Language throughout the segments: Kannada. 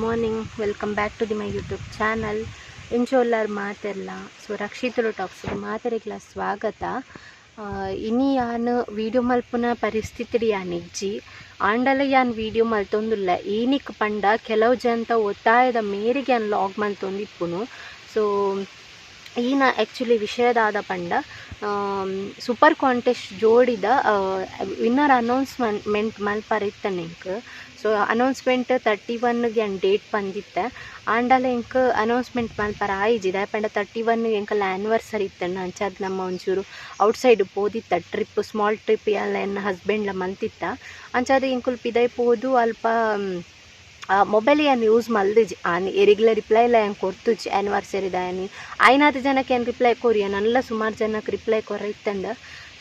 Morning welcome back to the my YouTube channel ಇಂಚೋಲ್ಲರ್ ಮಾತೆಲ್ಲ ಸೊ ರಕ್ಷಿತರು ಟಾಕ್ಸ್ಗೆ ಮಾತೆರೆಗ್ಲ ಸ್ವಾಗತ. ಇನಿ ಯಾನ್ ವೀಡಿಯೋ ಮಲ್ಪುನ ಪರಿಸ್ಥಿತಿ ಯಾನ್ ಇಜ್ಜಿ? ಆಂಡಲ ಯಾನ್ ವೀಡಿಯೋ ಮಲ್ತೊಂದುಲ್ಲ. ಏನಿಕ್ ಪಂಡ ಕೆಲವು ಜನತ ಒತ್ತಾಯದ ಮೇರೆಗೆ ಯಾನ್ ಲಾಗ್ ಮಲ್ತೊಂದಿಪ್ಪುನು. ಸೊ ಈನ ಆ್ಯಕ್ಚುಲಿ ವಿಷಯದಾದ ಪಂಡ ಸೂಪರ್ ಕಾಂಟೆಸ್ಟ್ ಜೋಡಿದ ವಿನ್ನರ್ ಅನೌನ್ಸ್ಮೆಂಟ್ ಮೆಂಟ್ ಇತ್ತ ನಿಂಕ್. ಸೊ ಅನೌನ್ಸ್ಮೆಂಟ್ ತರ್ಟಿ ಒನ್ಗೆ ಏನು ಡೇಟ್ ಬಂದಿತ್ತೆ. ಆಂಡಲ ಎಂಕ್ ಅನೌನ್ಸ್ಮೆಂಟ್ ಮಲ್ಪರ ಆಯ್ಜಿದ. ಪಂಡ ತರ್ಟಿ ಒನ್ ಎಂಕಲ್ಲ ಆ್ಯನಿವರ್ಸರಿ ಇತ್ತಣ್ಣ ಅಂಚಾದ್ ನಮ್ಮ ಒಂಚೂರು ಔಟ್ಸೈಡ್ ಪೋದಿತ್ತ. ಟ್ರಿಪ್ ಸ್ಮಾಲ್ ಟ್ರಿಪ್ ಎಲ್ಲ ಎನ್ನ ಹಸ್ಬೆಂಡ್ಲ ಮಂತಿತ್ತ ಅಂಚಾದ ಎಂಕುಲ್ ಪಿದೈ ಪೋದು ಅಲ್ಪ ಮೊಬೈಲ್ ಏನು ಯೂಸ್ ಮಲ್ದಿಜ್? ಆನ್ ರೆಗ್ಯುಲರ್ ರಿಪ್ಲೈ ಇಲ್ಲ ಏನು ಕೊರ್ತುಜಿ ಆ್ಯನಿವರ್ಸರಿದ ಏನು ಐನಾದ ಜನಕ್ಕೆ ಏನು ರಿಪ್ಲೈ ಕೊರಿ? ನಲ್ಲ ಸುಮಾರು ಜನಕ್ಕೆ ರಿಪ್ಲೈ ಕೊರ ಇತ್ತಂಡ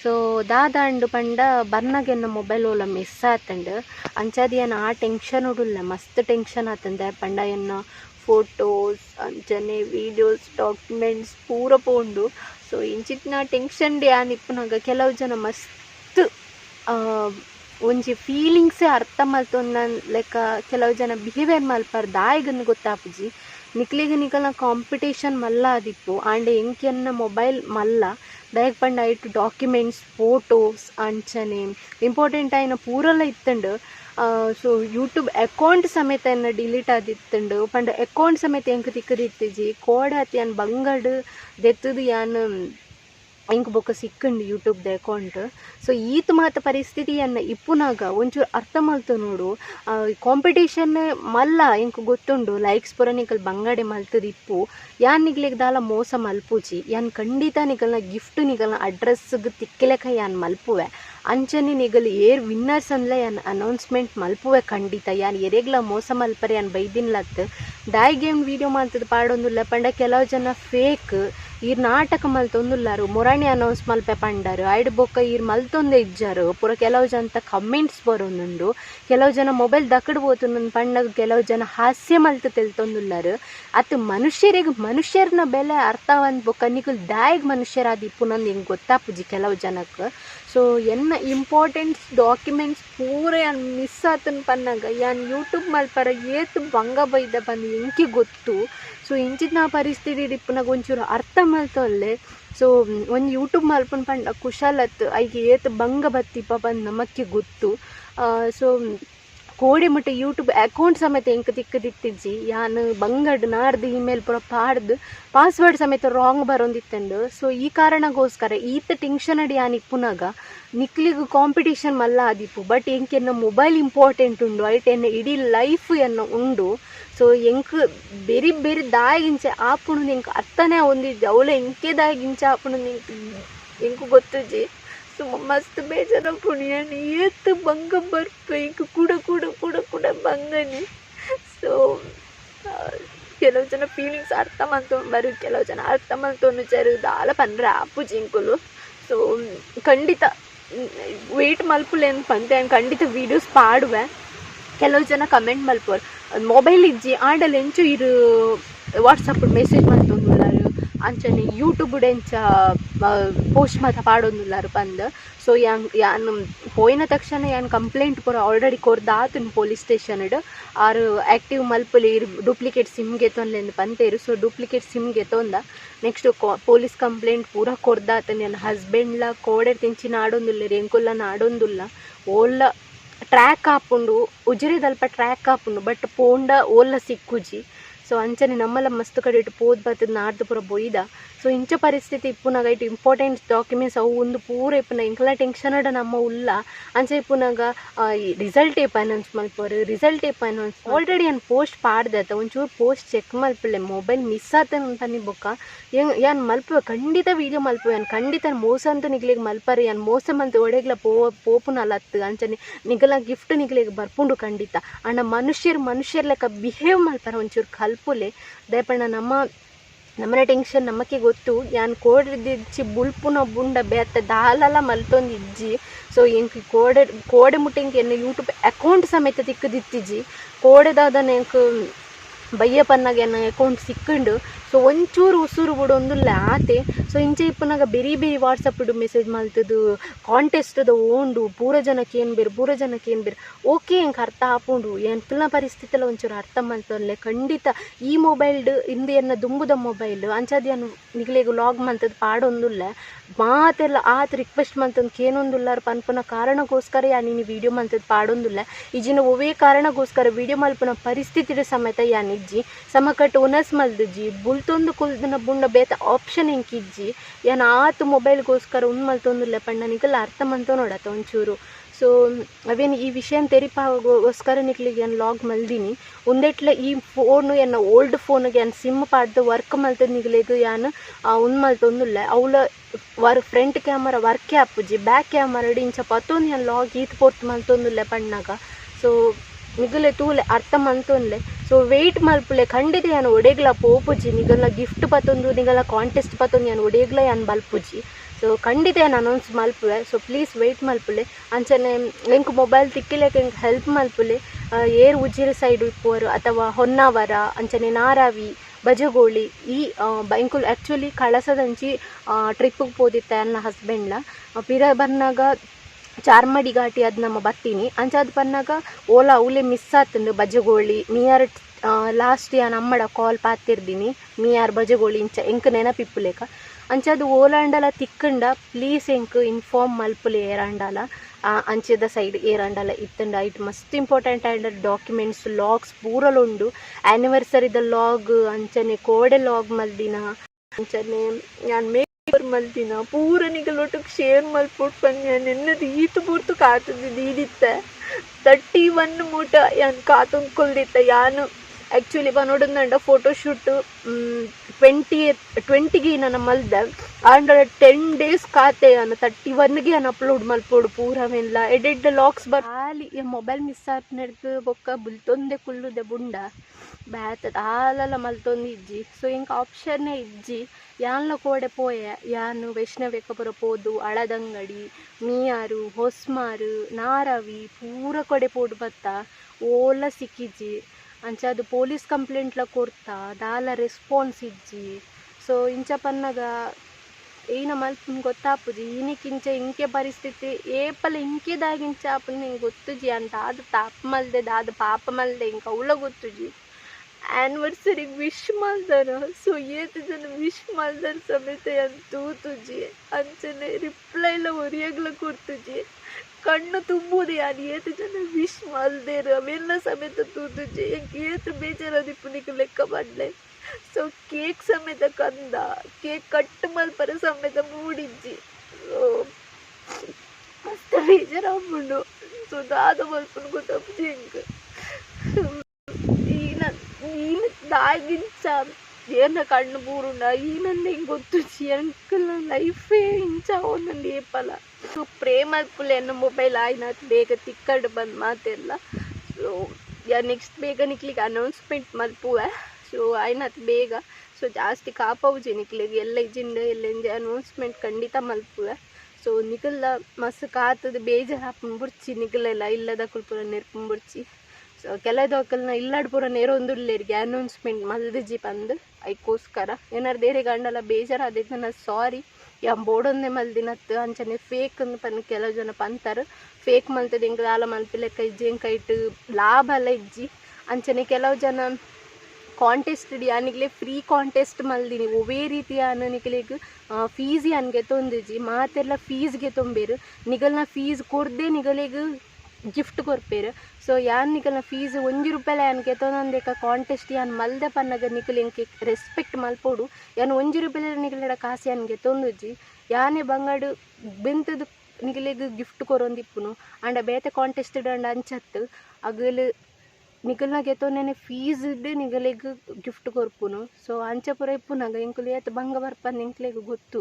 ಸೊ ದಾದಾಂಡು ಪಂಡ ಬರ್ನಾಗೆನ್ನ ಮೊಬೈಲ್ ಓಲ ಮಿಸ್ ಆತಂಡು. ಅಂಚಾದಿ ಏನು ಆ ಟೆನ್ಷನ್ ಉಡುಲ್ಲ, ಮಸ್ತ್ ಟೆನ್ಷನ್ ಆತಂದೆ. ಪಂಡ ಎನ್ನ ಫೋಟೋಸ್ ಅಂಚನೆ ವೀಡಿಯೋಸ್ ಡಾಕ್ಯುಮೆಂಟ್ಸ್ ಪೂರ ಪೋಂಡು. ಸೊ ಇಂಚಿತ್ನ ಟೆನ್ಷನ್ ಡೇ ಆನ್ ಇಪ್ಪನಾಗ ಕೆಲವು ಜನ ಮಸ್ತ್ ಒಂಜಿ ಫೀಲಿಂಗ್ಸೇ ಅರ್ಥ ಮಲ್ತೊಂದ ಲೆಕ್ಕ ಕೆಲವು ಜನ ಬಿಹೇವಿಯರ್ ಮಲ್ಪರ್ ದಾಯಿಗನ್ನು ಗೊತ್ತಾಪುಜಿ. ನಿಕ್ಲಿಗೆ ನಿಕಲ್ನ ಕಾಂಪಿಟೇಷನ್ ಮಲ್ಲ ಆದಿಪ್ಪು ಆಂಡ್ ಎಂಕೆನ್ನ ಮೊಬೈಲ್ ಮಲ್ಲ. ದಯಕ್ ಪಂಡ ಐಟ್ ಡಾಕ್ಯುಮೆಂಟ್ಸ್ ಫೋಟೋಸ್ ಅಂಚನೆ ಇಂಪಾರ್ಟೆಂಟ್ ಆಯ್ನ ಪೂರಲ್ಲ ಇತ್ತಂಡು ಸೊ ಯೂಟ್ಯೂಬ್ ಅಕೌಂಟ್ ಸಮೇತ ಎನ್ನ ಡಿಲೀಟ್ ಆದಿತ್ತುಂಡು, ಪಂಡ ಅಕೌಂಟ್ ಸಮೇತ ಎಂಕ್ ತಿಕ್ಕದಿತ್ತಿಜಿ. ಕೋಡ್ ಹತ್ತಿ ಯಾನ್ ಬಂಗಡ್ ದೆತ್ತದು ಯಾನ್ ಇಂಕ್ ಬೊಕ್ಕ ಸಿಕ್ಕಂಡು ಯೂಟ್ಯೂಬ್ದ ಅಕೌಂಟ್ ಸೊ ಈತ್ ಮಾತ ಪರಿಸ್ಥಿತಿಯನ್ನು ಇಪ್ಪುನಾಗ ಒಂಚೂರು ಅರ್ಥ ಮಲ್ತು ನೋಡು. ಕಾಂಪಿಟೇಷನ್ ಮಲ್ಲ ಇಂಕ್ ಗೊತ್ತುಂಡು. ಲೈಕ್ಸ್ ಪುರ ನಿಕಲ್ ಬಂಗಡೆ ಮಲ್ತದ ಇಪ್ಪು. ಯಾನ್ ನಿಗ್ಲಿಗ್ ದಾಲ ಮೋಸ ಮಲ್ಪುಜಿ? ಯಾನ್ ಖಂಡಿತ ನಿಗಲ್ನ ಗಿಫ್ಟ್ ನಿಗಲ್ನ ಅಡ್ರೆಸ್ಗೆ ತಿಕ್ಕಲೆಕ ಯಾನ್ ಮಲ್ಪುವೆ? ಅಂಚನೆ ನಿಗಲ್ ಏರ್ ವಿನ್ನರ್ಸ್ ಅಂದ್ಲೆ ಯಾನ್ ಅನೌನ್ಸ್ಮೆಂಟ್ ಮಲ್ಪುವೆ ಖಂಡಿತ. ಯಾನ್ ಎರೆಗ್ಲ ಮೋಸ ಮಲ್ಪರೆ ಯಾನ್ ಬೈದಿನ್ಲತ್ ಡೈ ಗೇಮ್ ವಿಡಿಯೋ ಮಾಡ್ತದ ಪಾಡೊಂದುಲ್ಲ ಪಂಡ ಕೆಲವು ಜನ ಫೇಕ್ ಈರ್ ನಾಟಕ ಮಲ್ತೊಂದುಲ್ಲಾರು ಮೊರಾಣಿ ಅನೌನ್ಸ್ ಮಲ್ಪೆ ಪಂಡಾರು. ಐಡ್ ಬೊಕ್ಕ ಈರ್ ಮಲ್ತೊಂದೆ ಇಜ್ಜಾರು. ಪೂರ ಕೆಲವು ಜನತ ಕಮೆಂಟ್ಸ್ ಬರೋನುಂಡು ಕೆಲವು ಜನ ಮೊಬೈಲ್ ದಕ್ಕಡ್ ಪೋತುಂಡು ಪಂಡಗ ಕೆಲವು ಜನ ಹಾಸ್ಯ ಮಲ್ತು ತಿಳ್ತೊಂದುಲ್ಲಾರು ಅತ್ ಮನುಷ್ಯರಿಗೆ ಮನುಷ್ಯರ್ನ ಬೆಲೆ ಅರ್ಥವಂತ ಬೊಕ್ಕ ನಿಗುಲ್ ದಾಯಿಗೆ ಮನುಷ್ಯರಾದ ಇಪ್ಪುನಂದು ಹಿಂಗೆ ಗೊತ್ತಾಪುಜಿ ಕೆಲವು ಜನಕ್ಕೆ ಸೊ ಎನ್ನ ಇಂಪಾರ್ಟೆಂಟ್ಸ್ ಡಾಕ್ಯುಮೆಂಟ್ಸ್ ಪೂರ ಮಿಸ್ ಆತುನ್ ಪನ್ನಾಗ. ಯಾನ್ ಯೂಟ್ಯೂಬ್ ಮಲ್ಪರ ಏತ್ ಭಂಗ ಬೈದ ಬಂದು ಎಂಕಿ ಗೊತ್ತು. ಸೊ ಇಂಚಿನ ಪರಿಸ್ಥಿತಿ ಇಪ್ಪನಾಗ ಒಂಚೂರು ಅರ್ಥ ಮಲ್ತೊಲ್ಲೆ ಸೊ ಒಂದು ಯೂಟ್ಯೂಬ್ ಮಲ್ಪನ್ ಪಂಡ ಕುಶಾಲತ್, ಐಗೆ ಏತ್ ಭಂಗ ಬತ್ತಿಪ್ಪ ಬಂದು ನಮಕ್ಕೆ ಗೊತ್ತು. ಸೊ ಕೋಡೆ ಮಟ್ಟ ಯೂಟ್ಯೂಬ್ ಅಕೌಂಟ್ ಸಮೇತ ಎಂಕ ತಿಕ್ಕದಿತ್ತಿಜ್ಜಿ ಯಾನ್ ಬಂಗಡ್ ನಾಡ್ದು ಇಮೇಲ್ ಪೂರ ಪಾಡ್ದು ಪಾಸ್ವರ್ಡ್ ಸಮೇತ ರಾಂಗ್ ಬರೋಂದಿತ್ತಂಡು ಸೊ ಈ ಕಾರಣಗೋಸ್ಕರ ಈತ ಟೆನ್ಷನ್ ಅಡಿ ಯಾನ್ ಇಪ್ಪುನಾಗ ನಿಕ್ಲಿಗ್ ಕಾಂಪಿಟೇಷನ್ ಮಲ್ಲ ಆದಿಪ್ಪು ಬಟ್ ಎಂಕೆನ್ನ ಮೊಬೈಲ್ ಇಂಪಾರ್ಟೆಂಟ್ ಉಂಡು, ಐಟ್ ಎನ್ನ ಇಡೀ ಲೈಫ್ ಎನ್ನ ಉಂಡು. ಸೊ ಎಂಕ್ ಬೇರೆ ಬೇರೆ ದಾಯಗಿಂಚೆ ಆಪುಣು ಎಂಕ್ ಅರ್ಥನೇ ಒಂದಿದ್ದೆ ಅವಳ ಎಂಕೆ ದಾಯಗಿಂಚೆ ಆಪುಣು ಎಂಕ್ ಎಂಕು ಗೊತ್ತುಜಿ ಸೊ ಮಸ್ತ್ ಬೇಜಾರ ಪುಣ್ಯ ಏತ್ ಬಂಗ ಬರ್ಬೇಕು ಕೂಡ ಕೂಡ ಕೂಡ ಕೂಡ ಬಂಗನಿ ಸೊ ಕೆಲವು ಜನ ಫೀಲಿಂಗ್ಸ್ ಅರ್ಥ ಮಾಡ್ಕೊಂಡು ಬರು ಕೆಲವು ಜನ ಅರ್ಥ ಮಾಡ್ಕೊಂಡು ಚರು, ದಾಲ ಪಂದ್ರ ಅಪ್ಪು ಜಿಂಕುಲು. ಸೊ ಖಂಡಿತ ವೆಯ್ಟ್ ಮಲ್ಪುಲೇನು ಪಂತೆ ಖಂಡಿತ ವೀಡಿಯೋಸ್ ಪಾಡುವೆ. ಕೆಲವು ಜನ ಕಮೆಂಟ್ ಮಲ್ಪೋರು ಮೊಬೈಲ್ ಇಜ್ಜಿ ಆಡಲ್ಲಿ ಎಂಚು ಇರು ವಾಟ್ಸಪ್ ಮೆಸೇಜ್ ಮಾಡ್ತೊಂದುಲ್ಲಾರು ಅಂಚನೆ ಯೂಟ್ಯೂಬ್ ಎಂಚ ಪೋಸ್ಟ್ ಮಾತ ಪಾಡೊಂದುಲ್ಲಾರು ಪಂದ್ ಸೊ ಯಾನ್ ಯಾನ್ ಪೋಯಿನ ತಕ್ಷಣ ಯಾನ್ ಕಂಪ್ಲೇಂಟ್ ಪೂರ ಆಲ್ರೆಡಿ ಕೊರ್ದಾತುನ್ ಪೊಲೀಸ್ ಸ್ಟೇಷನ್ಡ್ ಆರು ಆ್ಯಕ್ಟಿವ್ ಡುಪ್ಲಿಕೇಟ್ ಡೂಪ್ಲಿಕೇಟ್ ಸಿಮ್ಗೆ ತೊಂದ್ಲೆಂದು ಪಂತೇರು ಸೊ ಡೂಪ್ಲಿಕೇಟ್ ಸಿಮ್ಗೆ ತೊಂದ. ನೆಕ್ಸ್ಟ್ ಪೊಲೀಸ್ ಕಂಪ್ಲೇಂಟ್ ಪೂರ ಕೊರ್ದಾತನ್ ನನ್ನ ಲ ಕೋಡೆ ತಿಂಚಿನ ಆಡೊಂದುಲ್ಲ ರೆಂಕುಲ್ಲ ಆಡೊಂದುಲ್ಲ ಓಲ್ಲ ಟ್ರ್ಯಾಕ್ ಆಪುಂಡು ಉಜಿರೆದಲ್ಪ ಟ್ರ್ಯಾಕ್ ಆಪುಂಡು ಬಟ್ ಪೋಂಡ ಓಲ್ಲ ಸಿಕ್ಕುಜಿ. ಸೊ ಅಂಚನೆ ನಮ್ಮಲ್ಲ ಮಸ್ತ್ ಕಡೆ ಇಟ್ಟು ಪೋದ್ ಬತ್ತದ ನಾಡ್ದು ಪೂರ ಬೊಯ್ದ. ಸೊ ಇಂಚ ಪರಿಸ್ಥಿತಿ ಇಪ್ಪುನಾಗ ಇಟ್ಟು ಇಂಪಾರ್ಟೆಂಟ್ ಡಾಕ್ಯುಮೆಂಟ್ಸ್ ಅವು ಒಂದು ಪೂರ ಇಪ್ಪುನ ಇಂಕಲ ಟೆನ್ಷನ್ ಅಡ ನಮ್ಮ ಉಲ್ಲ. ಅಂಚ ಇಪ್ಪುನಾಗ ರಿಸಲ್ಟ್ ಏಪ್ ಅನೌನ್ಸ್ ಮಲ್ಪೋರು ರಿಸಲ್ಟ್ ಏಪ್ ಅನೌನ್ಸ್ ಆಲ್ರೆಡಿ ನಾನು ಪೋಸ್ಟ್ ಪಾಡ್ದತ್ತ ಒಂಚೂರು ಪೋಸ್ಟ್ ಚೆಕ್ ಮಲ್ಪಿಲ್ಲೆ. ಮೊಬೈಲ್ ಮಿಸ್ ಆತನ ಅಂತ ಬೊಕ್ಕ. ಏನ್ ಯಾನ್ ಮಲ್ಪುವ? ಖಂಡಿತ ವೀಡಿಯೋ ಮಲ್ಪುವೆ. ಯಾನ್ ಖಂಡಿತ ಮೋಸ ಅಂತ ನಿಗ್ಲಿಗೆ ಮಲ್ಪರಿ. ಯಾನ್ ಮೋಸ ಮಂತ್ ಒಡೆಗ್ಲ ಪೋ ಪೋಪುನಲ್ಲ ಅತ್ತ್ ಅಂಚನೆ ನಿಗಲ ಗಿಫ್ಟ್ ನಿಗ್ಲಿಗೆ ಬರ್ಪುಂಡು ಖಂಡಿತ. ಅಣ್ಣ ಮನುಷ್ಯರು ಮನುಷ್ಯರ್ ಲೆಕ್ಕ ಬಿಹೇವ್ ಮಲ್ಪರ ಒಂಚೂರು ಕಲ್ಪುಲೆ ದಯಪಣ್ಣ ನಮ್ಮ ನಮ್ಮನೆ ಟೆನ್ಷನ್ ನಮಕ್ಕೆ ಗೊತ್ತು. ಯಾನ್ ಕೋಡಿದ್ದಿಚ್ಚಿ ಬುಲ್ಪುನ ಬುಂಡ ಬೆತ್ತ ದಾಲಲ ಮಲ್ತೊಂದು ಇಜ್ಜಿ. ಸೊ ಎಂಕ್ ಕೋಡೆ ಕೋಡೆ ಮುಟ್ಟೆಂಕ್ ಎನ್ನ ಯೂಟ್ಯೂಬ್ ಅಕೌಂಟ್ ಸಮೇತ ತಿಕ್ಕದಿತ್ತಿಜ್ಜಿ. ಕೋಡೆದಾದ ಎಂಕ್ ಬಯ್ಯ ಪನ್ನಾಗ ಎನ್ನ ಅಕೌಂಟ್ ಸಿಕ್ಕಂಡು. ಸೊ ಒಂಚೂರು ಉಸುರು ಬಿಡೊಂದುಲ್ಲ ಆತೆ ಸೊ ಇಂಚೆ ಇಪ್ಪನಾಗ ಬೇರೆ ಬೇರೆ ವಾಟ್ಸಪ್ ಮೆಸೇಜ್ ಮಂತುದು ಕಾಂಟೆಸ್ಟ್ ದ ಓಂಡು ಪೂರ ಜನಕ್ಕೆ ಏನು ಬೇರೆ ಪೂರ ಜನಕ್ಕೆ ಏನು ಬೇರೆ. ಓಕೆ ಹೆಂಗೆ ಅರ್ಥ ಹಾಕೊಂಡು ಎಂತಲ ಪರಿಸ್ಥಿತಿಲ ಒಂಚೂರು ಅರ್ಥ ಮಲ್ತೊನ್ಲೆ ಖಂಡಿತ ಈ ಮೊಬೈಲ್ಡ್ ಇಂದು ಎನ್ನ ದುಂಬುದ ಮೊಬೈಲ್ ಅಂಚಾದ ಏನು ನಿಗ್ಲೆಗ್ ಲಾಗ್ ಮಾಡ್ತದ್ದು ಪಾಡೊಂದುಲ್ಲ. ಮಾತೆಲ್ಲ ಆತ್ ರಿಕ್ವೆಸ್ಟ್ ಮಾಡ್ತಂದು ಕೇನೊಂದುಲ್ಲಾರ ಪನ್ಪುನ ಕಾರಣಕ್ಕೋಸ್ಕರ ಯಾ ನೀನು ವಿಡಿಯೋ ಮಲ್ತದ ಪಾಡೊಂದುಲ್ಲ. ಇಜಿನ ಒವೇ ಕಾರಣಕ್ಕೋಸ್ಕರ ವಿಡಿಯೋ ಮಲ್ಪುನ ಪರಿಸ್ಥಿತಿ ಸಮೇತ ಯಾ ನಿಜ್ಜಿ ಸಮಕಟ್ ಒನಸ್ ಮಲ್ದಜ್ಜಿ ಬುಲ್ತೊಂದು ಕುಲ್ದನ ಬುಂಡ ಬೇತ ಆಪ್ಷನ್ ಎಂಕಿಜ್ಜಿ ಯಾನ್ ಆತು ಮೊಬೈಲ್ಗೋಸ್ಕರ ಉಂದ್ ಮಲ್ತೊಂದುಲ್ಲ ಪಂಡ ನಿಗಲ್ಲ ಅರ್ಥ ಮಂತೋ ನೋಡತ್ತ ಒಂಚೂರು. ಸೊ, ಅವೇನು ಈ ವಿಷಯ ತೆರಿಪಾಗೋಸ್ಕರ ನಿಕ್ಲಿಗೆ ಏನು ಲಾಗ್ ಮಲ್ದಿನಿ. ಒಂದೆಟ್ಲ ಈ ಫೋನು ಏನು ಓಲ್ಡ್ ಫೋನ್ಗೆ ಏನು ಸಿಮ್ ಪಾಡ್ದು ವರ್ಕ್ ಮಲ್ತದ ನಿಗ್ಲಿಗೆ ಯಾನ್ ಮಲ್ತೊಂದು ಮಲ್ತೊಂದುಲ್ಲ. ಅವಳ ವರ್ ಫ್ರಂಟ್ ಕ್ಯಾಮರಾ ವರ್ಕ್ ಆಪುಜಿ ಬ್ಯಾಕ್ ಕ್ಯಾಮರಾ ಇಂಚ ಪತ್ತೊಂದು ಏನು ಲಾಗ್ ಈತ್ ಪೊರ್ತು ಮಲ್ತೊಂದುಲ್ಲ ಪಣ್ಣಾಗ ಸೊ ನಿಗಲೆ ತೂಲೆ ಅರ್ಥ ಮಂತೊಂದುಲ್ಲೆ ಸೊ ವೆಯ್ಟ್ ಮಲ್ಪುಲೆ, ಖಂಡಿತ ಯಾನ್ ಒಡೆಗ್ಲ ಪೋಪುಜಿ ನಿಗಲ ಗಿಫ್ಟ್ ಪತ್ತೊಂದು ನಿಗಲ ಕಾಂಟೆಸ್ಟ್ ಪತ್ತೊಂದು ಯಾನ್ ಒಡೆಗ್ಲ ಯಾನ್ ಬಲ್ಪುಜಿ. ಸೊ ಖಂಡಿತ ಏನು ಅನೌನ್ಸ್ ಮಲ್ಪುವೆ. ಸೊ ಪ್ಲೀಸ್ ವೆಯ್ಟ್ ಮಲ್ಪುಲೆ. ಅಂಚನೆ ಎಂಕ್ ಮೊಬೈಲ್ ತಿಕ್ಕಿಲೆಕ್ ಎಂಕ್ ಹೆಲ್ಪ್ ಮಲ್ಪುಲೆ. ಏರ್ ಉಜಿರ್ ಸೈಡ್ ಇಪ್ಪುವರು, ಅಥವಾ ಹೊನ್ನಾವರ, ಅಂಚನೆ ನಾರಾವಿ, ಬಜಗೋಳಿ, ಈ ಬೈಂಕುಲ್ ಆ್ಯಕ್ಚುಲಿ ಕಳಸದಂಚಿ ಟ್ರಿಪ್ಪಿಗೆ ಪೋದಿತ್ತೆ ನನ್ನ ಹಸ್ಬೆಂಡ್ಲ. ಪಿರ ಬರ್ನಾಗ ಚಾರ್ಮಡಿ ಘಾಟಿ ಅದು ನಮ್ಮ ಬತ್ತೀನಿ ಅಂಚಾದ ಪನ್ನಾಗ ಓಲಾ ಅವಲೆ ಮಿಸ್ ಆತಂದು ಬಜಗೋಳಿ. ನಿಯರ್ ಲಾಸ್ಟ್ ಯಾ ನಮ್ಮಡ ಕಾಲ್ ಪಾತಿರ್ದೀನಿ. ಮಿಯಾರ್, ಬಜಗೋಳಿ ಇಂಚ ಎಂಕ್ ನೆನಪಿಪ್ಪುಲೇಕ. ಅಂಚಾದ ಓಲಾಂಡಲ ತಿಕ್ಕಂಡ ಪ್ಲೀಸ್ ಎಂಕ್ ಇನ್ಫಾರ್ಮ್ ಮಲ್ಪುಲೆ ಏರಾಂಡಲ ಅಂಚೆದ ಸೈಡ್ ಏರಾಂಡಲ ಇತ್ತಂಡ. ಇಟ್ ಮಸ್ತ್ ಇಂಪಾರ್ಟೆಂಟ್ ಆ್ಯಂಡ್ ಡಾಕ್ಯುಮೆಂಟ್ಸ್ ಲಾಗ್ಸ್ ಪೂರಲುಂಡು. ಆ್ಯನಿವರ್ಸರಿದ ಲಾಗ್ ಅಂಚನೆ ಕೋಡೆ ಲಾಗ್ ಮಲ್ದಿನ. ಅಂಚನೆ, ನಾನು ಮೇಕರ್ ಮಲ್ದಿನ ಪೂರ ನಿಗಲೊಟ್ಟಿಗೆ ಶೇರ್ ಮಲ್ಪುಟ್ ಪನ್ಯ ನಿನ್ನದು ಈತು ಪೂರ್ತು ಕಾತದ ದೀದಿತ್ತ. ತರ್ಟಿ ಒನ್ ಮೂಟ ಯಾನ್ ಕಾತುಂಕೊಲ್ದಿತ್ತ ಯಾನು? ಆ್ಯಕ್ಚುಲಿ ಬನ್ನೋಡಂದಂಡ ಫೋಟೋಶೂಟ್ ಟ್ವೆಂಟಿ ಟ್ವೆಂಟಿಗೆ ನಾನು ಮಲ್ದ. ಆಂಡ ಟೆನ್ ಡೇಸ್ ಕಾತೆ ಅನ್ನ ತರ್ಟಿ ಒನ್ಗೆ ನಾನು ಅಪ್ಲೋಡ್ ಮಲ್ಪೋಡು ಪೂರವೆಲ್ಲ ಎಡೆಡ್ ಲಾಕ್ಸ್ ಬರ್ ಖಾಲಿ ಮೊಬೈಲ್ ಮಿಸ್ ಆತ್ ನಡ್ದು ಬೊಕ್ಕ ಬುಲ್ತೊಂದೆ ಕುಲ್ಲುದೆ ಬುಂಡ. ಬ್ಯಾತದ ಹಾಲೆಲ್ಲ ಮಲ್ತೊಂದು ಇಜ್ಜಿ. ಸೊ ಆಪ್ಷನ್ ಆಪ್ಷನ್ನೇ ಇಜ್ಜಿ. ಯಾನ್ಲ ಕೋಡೆ ಪೋಯೆ? ಯಾನು ವೈಷ್ಣವೇಕಪುರ ಪೋದು, ಅಳದಂಗಡಿ, ಮೀಯಾರು, ಹೊಸ್ಮಾರು, ನಾರವಿ, ಪೂರ ಕೊಡೆ ಪೋಡು ಬತ್ತ. ಓಲ ಸಿಕ್ಕಿಜ್ಜಿ. ಅಂಚಾದು ಪೊಲೀಸ್ ಲ ಕೊಡ್ತಾ, ದಾಲ ರೆಸ್ಪಾನ್ಸ್ ಇಜ್ಜಿ. ಸೊ ಇಂಚ ಪನ್ನಗ ಏನ ಮಲ್ಪ ಗೊತ್ತಾಪುಜಿ ಈನಿಕ್ಕಿಂಚ ಇಂಕೆ ಪರಿಸ್ಥಿತಿ, ಏಪಲ ಇಂಕೆದಾಗಿಂಚ ಆಪಲ್ ನಿಂಗೆ ಗೊತ್ತುಜಿ ಅಂತ ಅದು ತಾಪ ಮಲ್ದೆ, ದಾದ ಪಾಪ ಮಲ್ದೆ ಇಂಕ ಅವಳ ಗೊತ್ತುಜಿ ಆ್ಯನಿವರ್ಸರಿಗೆ ವಿಶ್ ಮಾಡ್ದಾರ ಸೊ ಏತು ಜನ ವಿಶ್ ಮಾಡ್ದಾರ ಸಮೇತ ಅಂತೂ ತುಜಿ ಅಂಚನೆ ರಿಪ್ಲೈ ಎಲ್ಲ ಒರಿಯಾಗ್ಲ ಕೊಡ್ತುಜಿ ಕಣ್ಣು ತುಂಬುದು ಯಾರು ಏತು ಜನ ವಿಶ್ ಮಾಡ್ದೇರು ಅವೆಲ್ಲ ಸಮೇತ ತೂತುಜಿ ಏತು ಬೇಜಾರದಿಪ್ಪು ನಿಕ್ಕೆ ಲೆಕ್ಕ ಮಾಡ್ಲೆ. ಸೊ ಕೇಕ್ ಸಮೇತ ಕಂದ. ಕೇಕ್ ಕಟ್ ಮಲ್ಪರ ಸಮೇತ ಮೂಡಿಜ್ಜಿ ಸೊ ಮಸ್ತ್ ಬೇಜಾರಾಗ್ಬಿಡು ಸೊ ದಾದ ಮಲ್ಪನ ಗೊತ್ತಾಗ್ತದೆ ಹೆಂಗೆ ಈನ ಈನ ದಾಗಿಂಚ ಏನ ಕಣ್ಣು ಬೂರುಂಡ ಈ ಹಿಂಗೆ ಗೊತ್ತು ಅಂಕಲ್ ಲೈಫೇ ಇಂಚ ಒಂದೊಂದು ಏಪಲ. ಸೊ ಪ್ರೇಮ ಪುಲೆ ಅನ್ನೋ ಮೊಬೈಲ್ ಆಯ್ನಾತ್, ಬೇಗ ತಿಕ್ಕಡ್ ಬಂದ್ ಮಾತೆಲ್ಲ. ಸೊ ನೆಕ್ಸ್ಟ್ ಬೇಗ ನಿಕ್ಲಿಗೆ ಅನೌನ್ಸ್ಮೆಂಟ್ ಮಲ್ಪುವೆ. ಸೊ ಆಯ್ನಾತ್ ಬೇಗ. ಸೊ ಜಾಸ್ತಿ ಕಾಪಾವುಜಿ ನಿಕ್ಲಿಗೆ ಎಲ್ಲ ಇಜಿಂದ ಎಲ್ಲ ಅನೌನ್ಸ್ಮೆಂಟ್ ಖಂಡಿತ ಮಲ್ಪುವೆ. ಸೊ ನಿಗಲ್ಲ ಮಸ್ತ್ ಕಾತದ ಬೇಜಾರು ಹಾಪನ್ ಬುರ್ಚಿ ಇಲ್ಲದ ಕುಲ್ಪುರ ನೆರ್ಪನ್ ಬುಡ್ಚಿ ಸೊ ಕೆಲದ ಒಕ್ಕಲ್ನ ಇಲ್ಲಾಡ್ ಪೂರ ನೇರ ಒಂದುರ್ಲೇರಿಗೆ ಅನೌನ್ಸ್ಮೆಂಟ್ ಮಲ್ದಿಜಿ ಬಂದು ಐಕೋಸ್ಕರ ಏನಾರು ಬೇರೆ ಗಂಡಲ ಬೇಜಾರಾದೈತೆ ನಾ ಸಾರಿ ಯಾ ಬೋಡೊಂದೆ ಮಲ್ದಿನತ್ತು, ಅಂಚನೆ ಫೇಕ್ ಅಂದ್ ಪನ್ ಕೆಲವು ಜನ ಪಂತಾರ. ಫೇಕ್ ಮಲ್ತದ ಹೆಂಗೆ ದಾಲ ಮಲ್ಪಿಲೆಕ್ಕ ಇಜ್ಜಿ ಹೆಂಗೆ ಕೈಟ್ ಲಾಭ ಇಜ್ಜಿ. ಅಂಚನೆ ಕೆಲವು ಜನ ಕಾಂಟೆಸ್ಟ್ ಯಾನಿಗ್ಲೆ ಫ್ರೀ ಕಾಂಟೆಸ್ಟ್ ಮಲ್ದಿನಿ ಒವೇ ರೀತಿಯ ನಿಕ್ಲಿಗ್ ಫೀಸ್ ಯಾನ್ಗೆ ತೊಂದಿಜಿ ಮಾತೆಲ್ಲ ಫೀಸ್ಗೆ ತೊಂಬೇರು. ನಿಗಲ್ನ ಫೀಸ್ ಕೊರ್ದೆ ನಿಗಲಿಗ್ ಗಿಫ್ಟ್ ಕೊರ್ಪೆರ್ ಸೊ ಯಾನ್ ನಿಗಲ್ನ ಫೀಸ್ ಒಂಜಿ ರೂಪಾಯಿ ಯಾನ್ ತೊಂದೊಂದೇಕ ಕಾಂಟೆಸ್ಟ್ ಯಾನ್ ಮಲ್ದೆ ಪನ್ನಗ ನಿಗಲ್ ಎಂಕೆ ರೆಸ್ಪೆಕ್ಟ್ ಮಲ್ಪೋಡು, ಯಾನ್ ಒಂಜಿ ರೂಪಾಯಿ ನಿಗಲಿಡ ಕಾಸು ಯಾನ್ ತೊಂದುಜಿ ಯಾನೇ ಬಂಗಾಡು ಬೆಂತದು ನಿಗಲಿಗ್ ಗಿಫ್ಟ್ ಕೊರೊಂದಿಪ್ಪುನು ಆಂಡ ಬೇತೆ ಕಾಂಟೆಸ್ಟ್ ಅಂಡ ಅಂಚತ್ತು ಅಗಲು ನಿಗಲ್ನ ಗೆತೊಂದೆನೆ ಫೀಸ್ ಇದ್ದು ನಿಗಲಿಗೆ ಗಿಫ್ಟ್ ಕೊರ್ಪುನು. ಸೊ ಅಂಚ ಪೂರ ಇಪ್ಪುನಾಗ ಎಂಕುಲು ಏತ್ ಬಂಗ ಬರ್ಪನ್ ಎಂಕ್ಲೆಗ್ ಗೊತ್ತು.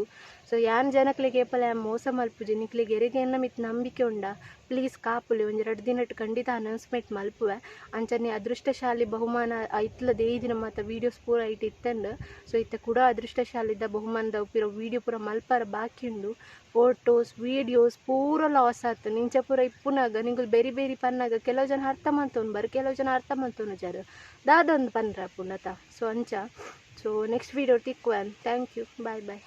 ಸೊ ಯಾನ್ ಜನಕ್ಲೆಗ್ ಏಪಲ ಮೋಸ ಮಲ್ಪುಜಿ ನಿಕ್ಲೆಗ್ ಎರಿಗೆ ಎನ್ನ ಮಿತ್ ನಂಬಿಕೆ ಉಂಡ. ಪ್ಲೀಸ್ ಕಾಪುಲಿ ಎರಡು ದಿನಟ್ ಖಂಡಿತ ಅನೌನ್ಸ್ಮೆಂಟ್ ಮಲ್ಪುವೆ. ಅಂಚನೆ ಅದೃಷ್ಟಶಾಲಿ ಬಹುಮಾನ ಐತ್ಲ ದೇಯಿ ದಿನ ಮಾತ ವೀಡಿಯೋಸ್ ಪೂರ ಐಟ್ ಇತ್ತಂಡು ಸೊ ಇತ್ತ ಕೂಡ ಅದೃಷ್ಟಶಾಲಿದ ಬಹುಮಾನದ ಉಪ್ಪಿರೋ ವೀಡಿಯೋ ಪೂರ ಮಲ್ಪರ ಬಾಕಿ ಉಂಡು. ಫೋಟೋಸ್ ವೀಡಿಯೋಸ್ ಪೂರ ಲಾಸ್ ಆತು. ನಿಂಚ ಪೂರ ಇಪ್ಪುನಾಗ ನಿಂಗುಲ್ ಬೇರೆ ಬೇರೆ ಪನ್ನಾಗ ಕೆಲವು ಜನ ಅರ್ಥ ಮಂತೊಂದು ಬರ್ ಕೆಲವು ಜನ ಅರ್ಥ ಮಂತೋನು ದಾದ ದಾದೊಂದು ಪನ್ರ ಪುನತ ಸೊ ಅಂಚ so next video ತಿಕ್ಕುವ. Thank you bye bye